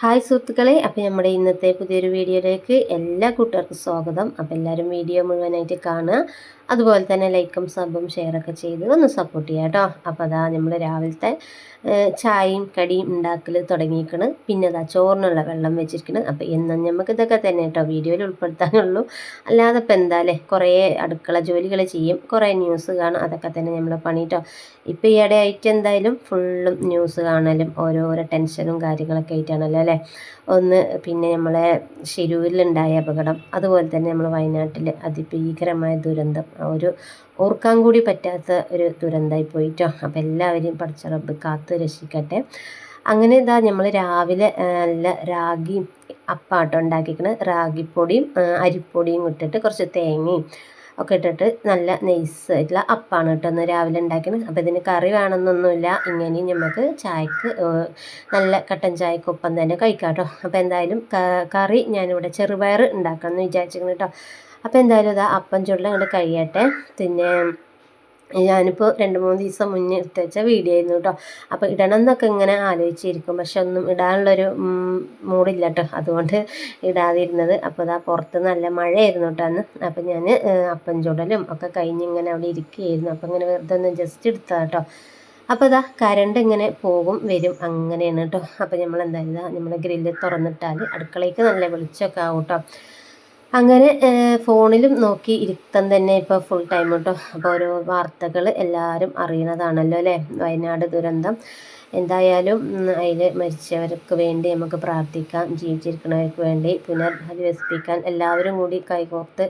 Hi സുഹൃത്തുക്കളെ അപ്പോൾ നമ്മുടെ ഇന്നത്തെ പുതിയൊരു വീഡിയോയിലേക്ക് എല്ലാ കൂട്ടുകാർക്കും സ്വാഗതം. അപ്പോൾ എല്ലാവരും വീഡിയോ മുഴുവനായിട്ട് കാണുക. അതുപോലെ തന്നെ ലൈക്കും സബും ഷെയറൊക്കെ ചെയ്ത് ഒന്ന് സപ്പോർട്ട് ചെയ്യാം കേട്ടോ. അപ്പോൾ അതാ നമ്മൾ രാവിലത്തെ ചായയും കടിയും ഉണ്ടാക്കൽ തുടങ്ങിയിരിക്കണ് പിന്നെ അതാ ചോറിനുള്ള വെള്ളം വെച്ചിരിക്കണം. അപ്പോൾ എന്നും നമുക്ക് ഇതൊക്കെ തന്നെ കേട്ടോ വീഡിയോയിൽ ഉൾപ്പെടുത്താനുള്ളൂ. അല്ലാതെ ഇപ്പം എന്താല്ലേ കുറേ അടുക്കള ജോലികൾ ചെയ്യും. കുറേ ന്യൂസ് കാണും. അതൊക്കെ തന്നെ നമ്മൾ പണി കേട്ടോ. ഇപ്പോൾ ഈയിടെ ആയിട്ട് എന്തായാലും ഫുള്ളും ന്യൂസ് കാണലും ഓരോരോ ടെൻഷനും കാര്യങ്ങളൊക്കെ ആയിട്ടാണല്ലോ അല്ലേ? ഒന്ന് പിന്നെ നമ്മളെ ഷിരൂരിലുണ്ടായ അപകടം അതുപോലെ തന്നെ നമ്മൾ വയനാട്ടിൽ അതിഭീകരമായ ദുരന്തം ഒരു ഓർക്കാൻ കൂടി പറ്റാത്ത ഒരു ദുരന്തമായി പോയിട്ടോ. അപ്പോൾ എല്ലാവരെയും പഠിച്ച റബ്ബ് കാത്ത് രക്ഷിക്കട്ടെ. അങ്ങനെ ഇതാ നമ്മൾ രാവിലെ നല്ല രാഗിയും അപ്പാട്ടോ ഉണ്ടാക്കിക്കണ. റാഗിപ്പൊടിയും അരിപ്പൊടിയും ഇട്ടിട്ട് കുറച്ച് തേങ്ങയും ഒക്കെ ഇട്ടിട്ട് നല്ല നൈസ് ആയിട്ടുള്ള അപ്പാണ് കേട്ടോ ഒന്ന് രാവിലെ ഉണ്ടാക്കുന്നത് അപ്പോൾ ഇതിന് കറി വേണമെന്നൊന്നുമില്ല. ഇങ്ങനെയും നമുക്ക് ചായക്ക് നല്ല കട്ടൻ ചായക്കൊപ്പം തന്നെ കഴിക്കാം കേട്ടോ. അപ്പോൾ എന്തായാലും കറി ഞാനിവിടെ ചെറുപയർ ഉണ്ടാക്കണം എന്ന് വിചാരിച്ചിരിക്കുന്നു കേട്ടോ. അപ്പോൾ എന്തായാലും ഇതാ അപ്പം ചുടൽ അങ്ങോട്ട് കഴിയട്ടെ. പിന്നെ ഞാനിപ്പോൾ രണ്ട് മൂന്ന് ദിവസം മുന്നേ എടുത്തുവെച്ച വീഡിയോ ആയിരുന്നു കേട്ടോ അപ്പോൾ ഇടണം എന്നൊക്കെ ഇങ്ങനെ ആലോചിച്ചിരിക്കും. പക്ഷെ ഒന്നും ഇടാനുള്ളൊരു മൂടില്ല കേട്ടോ അതുകൊണ്ട് ഇടാതിരുന്നത്. അപ്പോൾ അതാ പുറത്ത് നല്ല മഴയായിരുന്നു കേട്ടോ അന്ന്. അപ്പോൾ ഞാൻ അപ്പം ചുടലും ഒക്കെ കഴിഞ്ഞ് ഇങ്ങനെ അവിടെ ഇരിക്കുകയായിരുന്നു. അപ്പോൾ ഇങ്ങനെ വെറുതെ ഒന്ന് ജസ്റ്റ് എടുത്തതാണ് കേട്ടോ അപ്പോൾ ഇതാ കരണ്ട് ഇങ്ങനെ പോകും വരും അങ്ങനെയാണ് കേട്ടോ അപ്പോൾ നമ്മൾ എന്തായാലും നമ്മൾ ഗ്രില്ല് തുറന്നിട്ടാൽ അടുക്കളയ്ക്ക് നല്ല വെളിച്ചമൊക്കെ ആവും കേട്ടോ അങ്ങനെ ഫോണിലും നോക്കി ഇരുത്തം തന്നെ ഇപ്പോൾ ഫുൾ ടൈം കേട്ടോ അപ്പോൾ ഓരോ വാർത്തകൾ എല്ലാവരും അറിയണതാണല്ലോ അല്ലേ? വയനാട് ദുരന്തം. എന്തായാലും അതിൽ മരിച്ചവർക്ക് വേണ്ടി നമുക്ക് പ്രാർത്ഥിക്കാം ജീവിച്ചിരിക്കുന്നവർക്ക് വേണ്ടി പുനരധിവസിപ്പിക്കാൻ എല്ലാവരും കൂടി കൈകോർത്ത്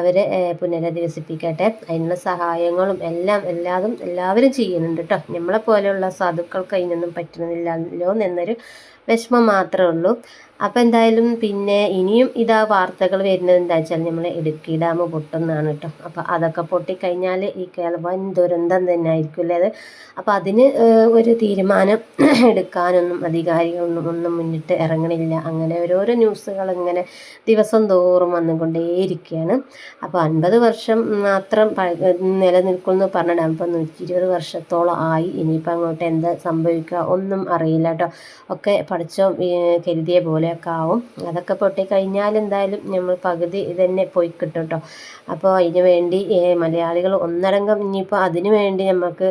അവരെ പുനരധിവസിപ്പിക്കട്ടെ. അതിനുള്ള സഹായങ്ങളും എല്ലാം എല്ലാതും എല്ലാവരും ചെയ്യുന്നുണ്ട് കേട്ടോ നമ്മളെ പോലെയുള്ള സാധുക്കൾക്ക് അതിനൊന്നും പറ്റുന്നില്ലല്ലോ എന്നൊരു വിഷമം മാത്രമേ ഉള്ളൂ. അപ്പോൾ എന്തായാലും പിന്നെ ഇനിയും ഇതാ വാർത്തകൾ വരുന്നത് എന്താ വെച്ചാൽ നമ്മൾ ഇടുക്കി ഡാം പൊട്ടുന്നതാണ് കേട്ടോ. അപ്പോൾ അതൊക്കെ പൊട്ടിക്കഴിഞ്ഞാൽ ഈ കേരളം ദുരന്തം തന്നെ ആയിരിക്കും അല്ലേ അത്? അപ്പോൾ അതിന് ഒരു തീരുമാനം എടുക്കാനൊന്നും അധികാരികളൊന്നും ഒന്നും മുന്നിട്ട് ഇറങ്ങണില്ല. അങ്ങനെ ഓരോരോ ന്യൂസുകൾ ഇങ്ങനെ ദിവസം തോറും വന്നുകൊണ്ടേയിരിക്കുകയാണ് അപ്പോൾ അൻപത് വർഷം മാത്രം നിലനിൽക്കുമെന്ന് പറഞ്ഞ ഡാം ഇപ്പോൾ നൂറ്റി ഇരുപത് വർഷത്തോളം ആയി. ഇനിയിപ്പോൾ അങ്ങോട്ട് എന്താ സംഭവിക്കുക ഒന്നും അറിയില്ല കേട്ടോ. ഒക്കെ പഠിച്ചോ കരുതിയ പോലെ ഒക്കെ ആവും. അതൊക്കെ പൊട്ടിക്കഴിഞ്ഞാൽ എന്തായാലും നമ്മൾ പകുതി ഇതന്നെ പോയി കിട്ടും കേട്ടോ അപ്പോൾ അതിന് വേണ്ടി മലയാളികൾ ഒന്നടങ്കം ഇനിയിപ്പോൾ അതിന് വേണ്ടി നമുക്ക്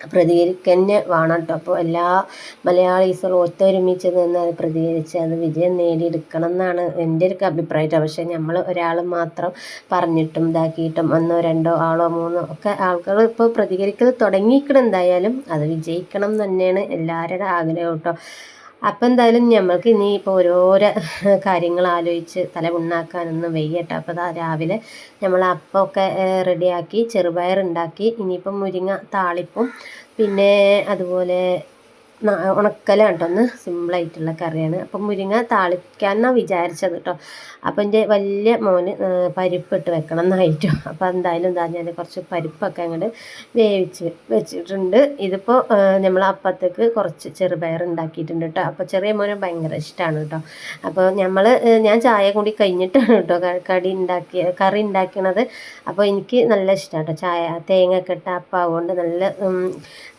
പ്രതികരിക്കന്നെ വേണം കേട്ടോ അപ്പോൾ എല്ലാ മലയാളീസുകളും ഒത്തൊരുമിച്ച് നിന്ന് അത് പ്രതികരിച്ച് അത് വിജയം നേടിയെടുക്കണം എന്നാണ് എന്റെ ഒരു അഭിപ്രായം പക്ഷേ നമ്മൾ ഒരാൾ മാത്രം പറഞ്ഞിട്ടും ഇതാക്കിയിട്ടും ഒന്നോ രണ്ടോ ആളോ മൂന്നോ ഒക്കെ ആൾക്കാർ ഇപ്പോൾ പ്രതികരിക്കൽ തുടങ്ങിയിക്കണം എന്തായാലും അത് വിജയിക്കണം തന്നെയാണ് എല്ലാവരുടെ ആഗ്രഹം കേട്ടോ അപ്പം എന്തായാലും ഞമ്മൾക്ക് ഇപ്പോൾ ഓരോരോ കാര്യങ്ങൾ ആലോചിച്ച് തല പുണ്ണാക്കാനൊന്നും വെയ്യട്ടെ. അപ്പോൾ അതാ രാവിലെ നമ്മൾ അപ്പമൊക്കെ റെഡിയാക്കി ചെറുപയർ ഉണ്ടാക്കി ഇനിയിപ്പം മുരിങ്ങ താളിപ്പും പിന്നെ അതുപോലെ ഉണക്കലാണ് കേട്ടോ ഒന്ന് സിമ്പിളായിട്ടുള്ള കറിയാണ്. അപ്പം മുരിങ്ങ താളിക്കാന്നാണ് വിചാരിച്ചത് കേട്ടോ അപ്പം എന്റെ വലിയ മോന് പരിപ്പിട്ട് വെക്കണം എന്നായിട്ടോ. അപ്പം എന്തായാലും എന്താ ഞാൻ കുറച്ച് പരിപ്പൊക്കെ അങ്ങോട്ട് വേവിച്ച് വെച്ചിട്ടുണ്ട്. ഇതിപ്പോൾ നമ്മൾ അപ്പത്തേക്ക് കുറച്ച് ചെറുപയർ ഉണ്ടാക്കിയിട്ടുണ്ട് കേട്ടോ അപ്പോൾ ചെറിയ മോനെ ഭയങ്കര ഇഷ്ടമാണ് കേട്ടോ അപ്പോൾ നമ്മൾ ഞാൻ ചായ കൂടി കഴിഞ്ഞിട്ടാണ് കേട്ടോ കടി ഉണ്ടാക്കിയ കറി ഉണ്ടാക്കണത്. അപ്പോൾ എനിക്ക് നല്ല ഇഷ്ടമാണ് കേട്ടോ ചായ തേങ്ങ ഒക്കെ അപ്പം നല്ല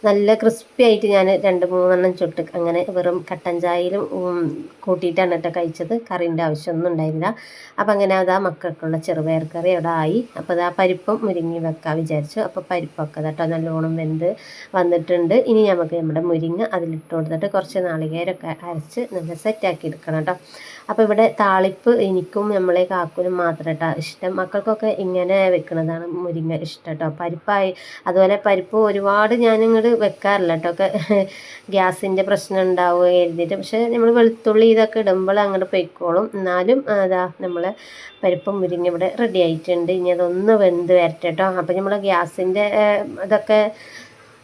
നല്ല ക്രിസ്പി ആയിട്ട് ഞാൻ രണ്ട് മൂന്നെണ്ണം ചുട്ട് അങ്ങനെ വെറും കട്ടൻ ചായയിലും കൂട്ടിയിട്ടാണ് കേട്ടോ കഴിച്ചത്. കറിന്റെ ആവശ്യമൊന്നും ഉണ്ടായിരുന്നില്ല. അപ്പം അങ്ങനെ അതാ മക്കൾക്കുള്ള ചെറുപയർ കറി അവിടെ ആയി. അപ്പോൾ അതാ പരിപ്പും മുരിങ്ങി വെക്കാൻ വിചാരിച്ചു. അപ്പോൾ പരിപ്പൊക്കെ കേട്ടോ നല്ലോണം വെന്ത് വന്നിട്ടുണ്ട്. ഇനി നമുക്ക് നമ്മുടെ മുരിങ്ങ അതിലിട്ട് കൊടുത്തിട്ട് കുറച്ച് നാളികേരമൊക്കെ അരച്ച് നല്ല സെറ്റാക്കി എടുക്കണം കേട്ടോ. അപ്പോൾ ഇവിടെ താളിപ്പ് എനിക്കും നമ്മളെ കാക്കുനും മാത്രം കേട്ടോ ഇഷ്ടം. മക്കൾക്കൊക്കെ ഇങ്ങനെ വെക്കുന്നതാണ് മുരിങ്ങ ഇഷ്ടം കേട്ടോ. പരിപ്പായി അതുപോലെ പരിപ്പ് ഒരുപാട് ഞാനിങ്ങോട്ട് വെക്കാറില്ല കേട്ടോ. ഒക്കെ ഗ്യാസിന്റെ പ്രശ്നം ഉണ്ടാവുക എഴുതിയിട്ട് പക്ഷേ നമ്മൾ വെളുത്തുള്ളി ഇതൊക്കെ ഇടുമ്പോൾ അങ്ങോട്ട് പൊയ്ക്കോളും. എന്നാലും അതാ നമ്മൾ പരിപ്പും മുരിങ്ങ ഇവിടെ റെഡി ആയിട്ടുണ്ട്. ഇനി അതൊന്ന് വെന്ത് വരട്ടെ കേട്ടോ അപ്പോൾ നമ്മൾ ഗ്യാസിന്റെ ഇതൊക്കെ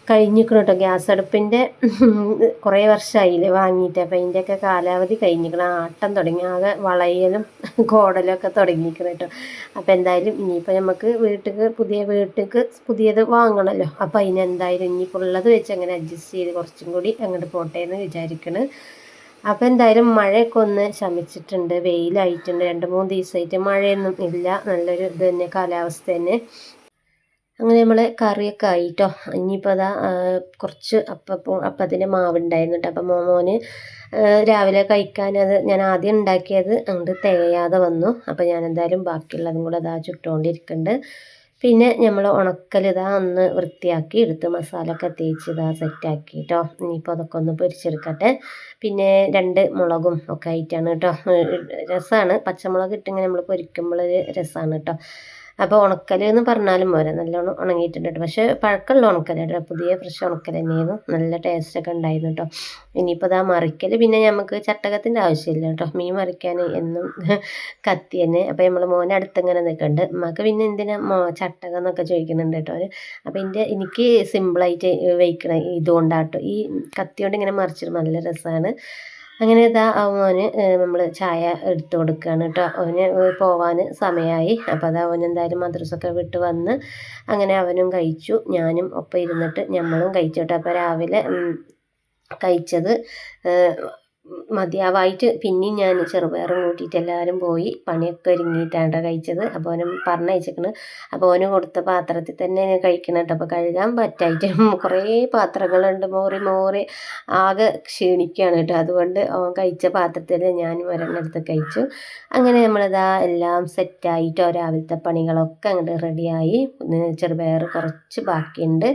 കഴിഞ്ഞിരിക്കണം കേട്ടോ ഗ്യാസ് അടുപ്പിന്റെ കുറേ വർഷമായില്ലേ വാങ്ങിയിട്ട്. അപ്പോൾ അതിന്റെയൊക്കെ കാലാവധി കഴിഞ്ഞിരിക്കണം. ആട്ടം തുടങ്ങി. ആകെ വളയലും കോടലും ഒക്കെ തുടങ്ങിയിരിക്കണം കേട്ടോ അപ്പോൾ എന്തായാലും ഇനിയിപ്പോൾ നമുക്ക് വീട്ടിൽ പുതിയ വീട്ടിൽ പുതിയത് വാങ്ങണമല്ലോ. അപ്പോൾ അതിനെന്തായാലും ഇനിയിപ്പോൾ ഉള്ളത് വെച്ച് അങ്ങനെ അഡ്ജസ്റ്റ് ചെയ്ത് കുറച്ചും കൂടി അങ്ങോട്ട് പോട്ടെ എന്ന് വിചാരിക്കണം. അപ്പോൾ എന്തായാലും മഴയൊക്കെ ഒന്ന് ശമിച്ചിട്ടുണ്ട്. വെയിലായിട്ടുണ്ട്. രണ്ട് മൂന്ന് ദിവസമായിട്ട് മഴയൊന്നും ഇല്ല. നല്ലൊരു ഇത് തന്നെ കാലാവസ്ഥ തന്നെ. അങ്ങനെ നമ്മൾ കറിയൊക്കെ ആയിട്ടോ. ഇനിയിപ്പോൾ അതാ കുറച്ച് അപ്പം അപ്പത്തിന്റെ മാവുണ്ടായിരുന്നു കേട്ടോ. അപ്പം മോമോന് രാവിലെ കഴിക്കാൻ അത് ഞാൻ ആദ്യം ഉണ്ടാക്കിയത് അങ്ങോട്ട് തികയാതെ വന്നു. അപ്പോൾ ഞാൻ എന്തായാലും ബാക്കിയുള്ളതും കൂടെ അതാ ചുട്ടുകൊണ്ടിരിക്കുന്നുണ്ട് പിന്നെ നമ്മൾ ഉണക്കൽ ഇതാ ഒന്ന് വൃത്തിയാക്കി എടുത്ത് മസാല ഒക്കെ തേച്ച് ഇതാ സെറ്റാക്കി കേട്ടോ. ഇനിയിപ്പോൾ അതൊക്കെ ഒന്ന് പൊരിച്ചെടുക്കട്ടെ. പിന്നെ രണ്ട് മുളകും ഒക്കെ ആയിട്ടാണ് കേട്ടോ. രസമാണ് പച്ചമുളക് ഇട്ടിങ്ങനെ നമ്മൾ പൊരിക്കുമ്പോൾ രസമാണ് കേട്ടോ. അപ്പോൾ ഉണക്കൽ എന്ന് പറഞ്ഞാലും പോരാ നല്ലോണം ഉണങ്ങിയിട്ടുണ്ട് കേട്ടോ പക്ഷേ പഴക്കമുള്ള ഉണക്കൽ കേട്ടോ പുതിയ ഫ്രഷ് ഉണക്കൽ തന്നെയായിരുന്നു. നല്ല ടേസ്റ്റൊക്കെ ഉണ്ടായിരുന്നു കേട്ടോ ഇനിയിപ്പോൾ ഇതാ മറിക്കൽ പിന്നെ നമുക്ക് ചട്ടകത്തിന്റെ ആവശ്യമില്ല കേട്ടോ മീൻ മറിക്കാൻ എന്നും കത്തി തന്നെ. അപ്പോൾ നമ്മൾ മോനെ അടുത്ത് ഇങ്ങനെ നിൽക്കുന്നുണ്ട് നമുക്ക് പിന്നെ എന്തിനാ ചട്ടകം എന്നൊക്കെ ചോദിക്കുന്നുണ്ട് കേട്ടോ അപ്പോൾ എന്റെ എനിക്ക് സിമ്പിളായിട്ട് വയ്ക്കണ ഇതുകൊണ്ടാട്ടോ ഈ കത്തി കൊണ്ട് ഇങ്ങനെ മറിച്ചിട്ട് നല്ല രസമാണ് അങ്ങനെ ഇതാ അവന് നമ്മൾ ചായ എടുത്തു കൊടുക്കുകയാണ് കേട്ടോ അവന് പോവാൻ സമയമായി അപ്പോൾ അത് അവൻ എന്തായാലും മദ്രസൊക്കെ വിട്ട് വന്ന് അങ്ങനെ അവനും കഴിച്ചു. ഞാനും ഒപ്പം ഇരുന്നിട്ട് ഞമ്മളും കഴിച്ചു കേട്ടോ അപ്പോൾ രാവിലെ കഴിച്ചത് മതിയാവായിട്ട് പിന്നെയും ഞാൻ ചെറുപയറും കൂട്ടിയിട്ട് എല്ലാവരും പോയി പണിയൊക്കെ ഒരുങ്ങിയിട്ടാണ് കഴിച്ചത്. അപ്പോൾ ഓനും പറഞ്ഞയച്ചിരിക്കണ്. അപ്പോൾ ഓന് കൊടുത്ത പാത്രത്തിൽ തന്നെ കഴിക്കണം കേട്ടോ. അപ്പോൾ കഴുകാൻ പറ്റായിട്ട് കുറേ പാത്രങ്ങളുണ്ട്. മോറി മോറി ആകെ ക്ഷീണിക്കുകയാണ് കേട്ടോ. അതുകൊണ്ട് അവൻ കഴിച്ച പാത്രത്തിൽ ഞാൻ ഒരെണ്ണെടുത്ത് കഴിച്ചു. അങ്ങനെ നമ്മളിതാ എല്ലാം സെറ്റായിട്ടോ രാവിലത്തെ പണികളൊക്കെ അങ്ങോട്ട് റെഡിയായി ചെറുപയർ കുറച്ച് ബാക്കിയുണ്ട്.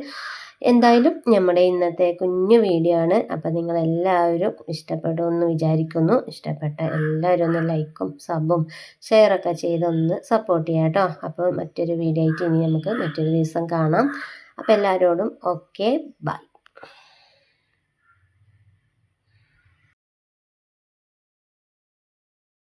എന്തായാലും നമ്മുടെ ഇന്നത്തെ കുഞ്ഞു വീഡിയോ ആണ്. അപ്പം നിങ്ങളെല്ലാവരും ഇഷ്ടപ്പെടുമെന്ന് വിചാരിക്കുന്നു. ഇഷ്ടപ്പെട്ട എല്ലാവരും ഒന്ന് ലൈക്കും സബും ഷെയറൊക്കെ ചെയ്തൊന്ന് സപ്പോർട്ട് ചെയ്യാം കേട്ടോ അപ്പോൾ മറ്റൊരു വീഡിയോ ആയിട്ട് ഇനി നമുക്ക് മറ്റൊരു ദിവസം കാണാം. അപ്പോൾ എല്ലാവരോടും ഓക്കെ ബൈ